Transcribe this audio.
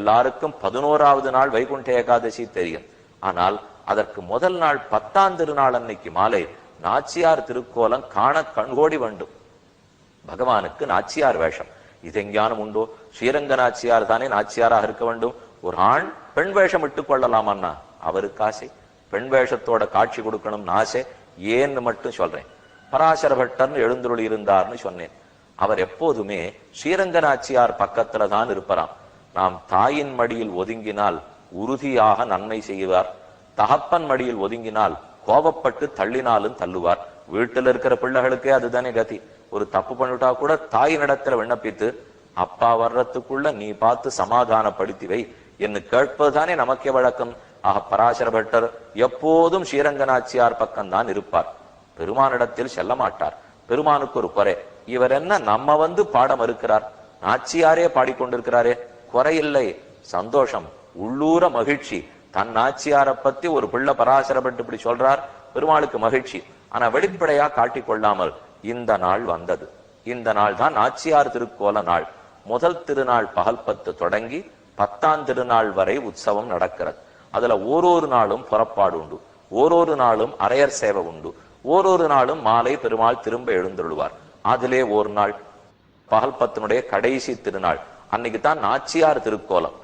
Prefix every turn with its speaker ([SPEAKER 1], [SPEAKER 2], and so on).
[SPEAKER 1] எல்லாருக்கும் பதினோராவது நாள் வைகுண்ட ஏகாதசி தெரியும். ஆனால் அதற்கு முதல் நாள் பத்தாம் திருநாள் அன்னைக்கு மாலை நாச்சியார் திருக்கோலம் காண கண்கோடி வேண்டும் பகவானுக்கு நாச்சியார் வேஷம். இது எங்கேயானும் உண்டோ? ஸ்ரீரங்க நாச்சியார் தானே நாச்சியாராக இருக்க வேண்டும். ஒரு ஆண் பெண் வேஷம் இட்டுக் கொள்ளலாமண்ணா அவருக்கு ஆசை. பெண் வேஷத்தோட காட்சி கொடுக்கணும்னு ஆசை. ஏன்னு மட்டும் சொல்றேன். பராசர பட்டர்னு எழுந்துருளி இருந்தார்னு சொன்னேன். அவர் எப்போதுமே ஸ்ரீரங்க நாச்சியார் பக்கத்துல தான் இருப்பாராம். நாம் தாயின் மடியில் ஒதுங்கினால் உறுதியாக நன்மை செய்வார். தகப்பன் மடியில் ஒதுங்கினால் கோபப்பட்டு தள்ளினாலும் தள்ளுவார். வீட்டுல இருக்கிற பிள்ளைகளுக்கே அதுதானே கதி. ஒரு தப்பு பண்ணிட்டா கூட தாயினிடத்துல விண்ணப்பித்து அப்பா வர்றதுக்குள்ள நீ பார்த்து சமாதானப்படுத்தி வை என்று கேட்பதுதானே நமக்கே வழக்கம். ஆக பராசர பட்டர் எப்போதும் ஸ்ரீரங்கநாச்சியார் பக்கம்தான் இருப்பார். பெருமானிடத்தில் செல்ல மாட்டார். பெருமானுக்கு ஒரு குறை. இவர் என்ன நம்ம வந்து பாடம் இருக்கிறார் நாச்சியாரே பாடிக்கொண்டிருக்கிறாரே. குறையில்லை. சந்தோஷம். உள்ளூர மகிழ்ச்சி. தன் நாச்சியாரை பத்தி ஒரு பிள்ளை பராசரப்பட்டு இப்படி சொல்றார். பெருமாளுக்கு மகிழ்ச்சி. ஆனா வெளிப்படையா காட்டிக் கொள்ளாமல் இந்த நாள் வந்தது. இந்த நாள் தான் நாச்சியார் திருக்கோல நாள். முதல் திருநாள் பகல் பத்து தொடங்கி பத்தாம் திருநாள் வரை உற்சவம் நடக்கிறது. அதுல ஓரொரு நாளும் புறப்பாடு உண்டு. ஓரொரு நாளும் அரையர் சேவை உண்டு. ஓரொரு நாளும் மாலை பெருமாள் திரும்ப எழுந்துள்ளுவார் அதிலே ஒரு நாள். பகல் பத்தினுடைய கடைசி திருநாள். அன்னைக்கு தான் நாச்சியார் திருக்கோலம்.